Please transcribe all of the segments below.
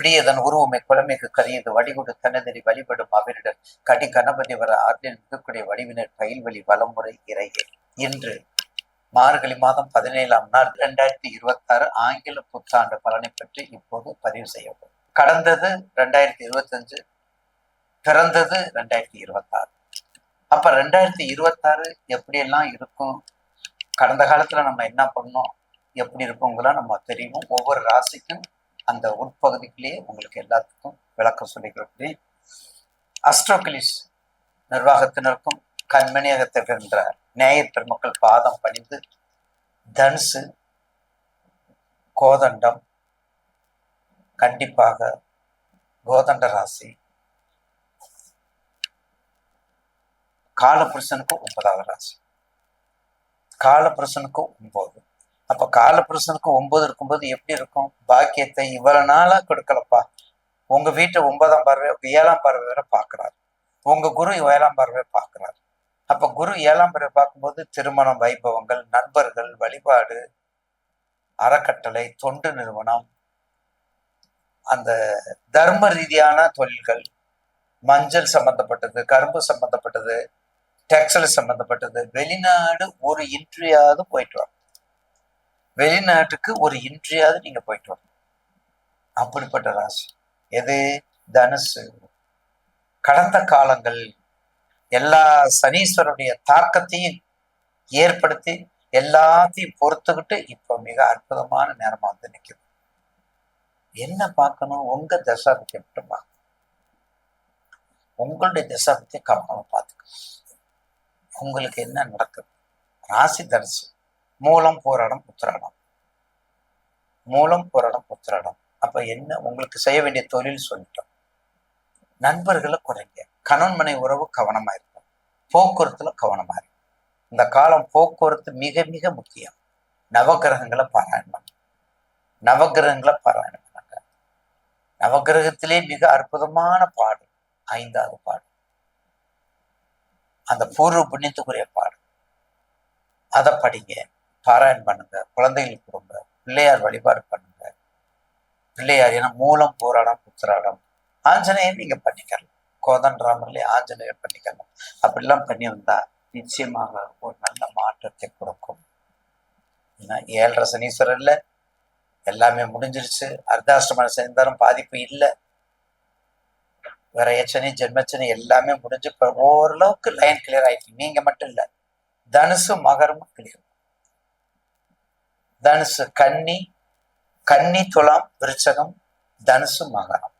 பிடியதன் உருவமை குழமைக்கு கரியது. வடிகுடு தனதறி வழிபடும் அவரிடம் கடி கணபதி வர ஆற்றில் இருக்கக்கூடிய வடிவினர் பயில்வழி வலமுறை இறையே. இன்று மார்கழி மாதம் பதினேழாம் நாள் இரண்டாயிரத்தி இருபத்தி ஆறு ஆங்கில புத்தாண்டு பலனை பற்றி இப்போது பதிவு செய்யப்படும் கடந்தது ரெண்டாயிரத்தி இருபத்தஞ்சு பிறந்தது ரெண்டாயிரத்தி இருபத்தாறு. அப்ப ரெண்டாயிரத்தி இருபத்தாறு எப்படியெல்லாம் இருக்கும்? கடந்த காலத்துல நம்ம என்ன பண்ணோம்? எப்படி இருக்குங்களா நம்ம தெரியும். ஒவ்வொரு ராசிக்கும் அந்த உட்பகுதிக்குள்ளேயே உங்களுக்கு எல்லாத்துக்கும் விளக்கம் சொல்லிக்கிறேன் அஸ்ட்ரோகிலிஸ் நிர்வாகத்தினருக்கும் கண்மணியகத்தை வென்ற நேய பெருமக்கள் பாதம் பணிந்து தனுசு கோதண்டம் கண்டிப்பாக கோதண்ட ராசி காலபுருஷனுக்கு ஒன்பதாவது ராசி காலபுருஷனுக்கு ஒன்பது அப்ப காலபுருஷனுக்கு ஒன்பது இருக்கும்போது எப்படி இருக்கும்? பாக்கியத்தை இவ்வளவு நாளா கொடுக்கலப்பா. உங்க வீட்டை ஒன்பதாம் பார்வை ஏழாம் பார்வை வேற பாக்குறாரு. உங்க குரு ஏழாம் பார்வை பாக்குறாரு. அப்ப குரு ஏழாம் பார்வை பார்க்கும்போது திருமணம் வைபவங்கள் நண்பர்கள் வழிபாடு அறக்கட்டளை தொண்டு நிறுவனம் அந்த தர்ம ரீதியான தொழில்கள் மஞ்சள் சம்பந்தப்பட்டது கரும்பு சம்பந்தப்பட்டது டெக்ஸ்டைல் சம்பந்தப்பட்டது வெளிநாடு ஒரு இன்ட்ரியாவது போயிட்டு வரும். வெளிநாட்டுக்கு ஒரு இன்ட்ரியாவது நீங்க போயிட்டு வரணும். அப்படிப்பட்ட ராசி. எது? தனுசு. கடந்த காலங்கள் எல்லா சனீஸ்வரனுடைய தாக்கத்தையும் ஏற்படுத்தி எல்லாத்தையும் பொறுத்துக்கிட்டு இப்போ மிக அற்புதமான நேரமா வந்து நிக்குது. என்ன பார்க்கணும்? உங்க தசாபத்தை மட்டும் பார்க்கணும். உங்களுடைய தசாபத்தை கவனமா பார்த்துக்கணும். உங்களுக்கு என்ன நடக்குது? ராசி தனுசு. மூலம் போராடம் உத்திராடம் மூலம் போராடம் உத்திராடம் அப்ப என்ன? உங்களுக்கு செய்ய வேண்டிய தொழில் சொல்லிட்டோம். நண்பர்களை குறைங்க. கணவன்மனை உறவு கவனமா இருக்கும் போக்குவரத்துல கவனமா இருக்கும் இந்த காலம் போக்குவரத்து மிக மிக முக்கியம். நவகிரகங்களை பாராயணம் பண்ணுங்க. நவகிரகங்களை பாராயணம் பண்ணுங்க. நவகிரகத்திலே மிக அற்புதமான பாடு ஐந்தாவது பாடு அந்த பூர்வ புண்ணியத்துக்குரிய பாடு அதை படிங்க. பாராயணம் பண்ணுங்க குழந்தைகளுக்கு கொடுங்க பிள்ளையார் வழிபாடு பண்ணுங்க. பிள்ளையார் ஏன்னா மூலம் போராடம் புத்திராடம். ஆஞ்சநேயர் நீங்க பண்ணிக்கலாம் கோதன் ராமர்லயே ஆஞ்சநேயர் பண்ணிக்கலாம் அப்படிலாம் பண்ணி வந்தா நிச்சயமாக ஒரு நல்ல மாற்றத்தை கொடுக்கும். ஏன்னா ஏழரை சனீஸ்வரர்ல எல்லாமே முடிஞ்சிருச்சு. அர்த்தாஷ்டமன சேர்ந்தாலும் பாதிப்பு இல்லை. விரையச்சனி ஜென்மச்சனி எல்லாமே முடிஞ்சு ஓரளவுக்கு லைன் கிளியர் ஆயிடுச்சு நீங்க மட்டும் இல்லை தனுசு மகரமும் கிளியர் தனுசு கன்னி கன்னி துலாம் விருச்சகம் தனுசு மகரம்.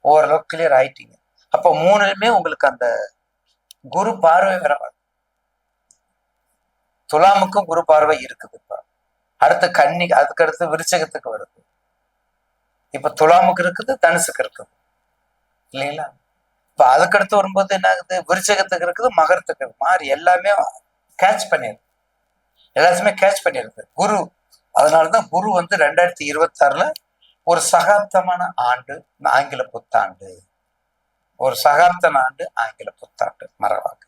ஓரளவுக்கு கிளியர் ஆயிட்டீங்க. அப்போ மூணுலுமே உங்களுக்கு அந்த குரு பார்வை வர துலாமுக்கும் குரு பார்வை இருக்குது இப்போ. அடுத்து கன்னி அதுக்கு அடுத்து விருச்சகத்துக்கு வருது. இப்ப துலாமுக்கு இருக்குது தனுசுக்கு இருக்குது. இல்லைங்களா? இப்ப அதுக்கடுத்து வரும்போது என்ன ஆகுது? விருச்சகத்துக்கு இருக்குது மகரத்துக்கு மாறி எல்லாமே கேட்ச் பண்ணிடுது. எல்லாத்தையுமே கேட்ச் பண்ணிடுது குரு அதனால தான் குரு வந்து ரெண்டாயிரத்தி இருபத்தாறுல ஒரு சகாப்தமான ஆண்டு ஆங்கில புத்தாண்டு. ஒரு சகாப்தன ஆண்டு ஆங்கில புத்தாண்டு மறவாங்க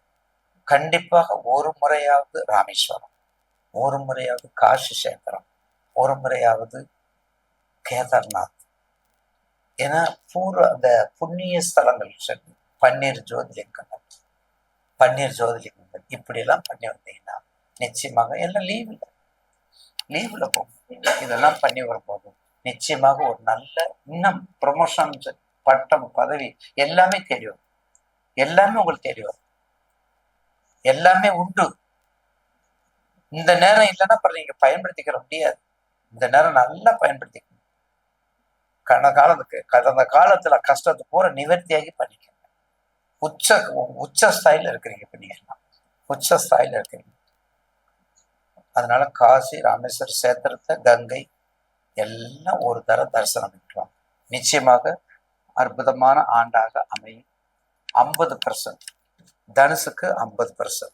கண்டிப்பாக ஒரு முறையாவது ராமேஸ்வரம் ஒரு முறையாவது காசி சேகரம் ஒரு முறையாவது கேதார்நாத். ஏன்னா பூர்வ அந்த புண்ணிய ஸ்தலங்கள் சென்று பன்னீர் ஜோதிலிங்கங்கள் பன்னீர் ஜோதிலிங்கங்கள் இப்படியெல்லாம் பண்ணி வந்தீங்கன்னா நிச்சயமாக. எல்லாம் லீவில் லீவில் போகும் இதெல்லாம் பண்ணி வரும்போது நிச்சயமாக ஒரு நல்ல இன்னும் ப்ரொமோஷன் பட்டம் பதவி எல்லாமே தேடி வரும். எல்லாமே உங்களுக்கு தேடி வரும். எல்லாமே உண்டு. இந்த நேரம் இல்லைன்னா அப்புறம் நீங்க பயன்படுத்திக்கிற முடியாது. இந்த நேரம் நல்லா பயன்படுத்திக்கணும். கடந்த காலத்துக்கு கடந்த காலத்துல கஷ்டத்தை பூரா நிவர்த்தியாகி பண்ணிக்கங்க. உச்ச உச்ச ஸ்தாயில இருக்கிறீங்க இப்ப நீங்க உச்ச ஸ்தாயில இருக்கிறீங்க. அதனால காசி ராமேஸ்வர சேத்திரத்தை கங்கை எல்லாம் ஒரு தர தரிசனம் பண்ணிக்கலாம் நிச்சயமாக அற்புதமான ஆண்டாக அமையும். ஐம்பது பர்சன்ட் தனுசுக்கு ஐம்பது பர்சன்ட்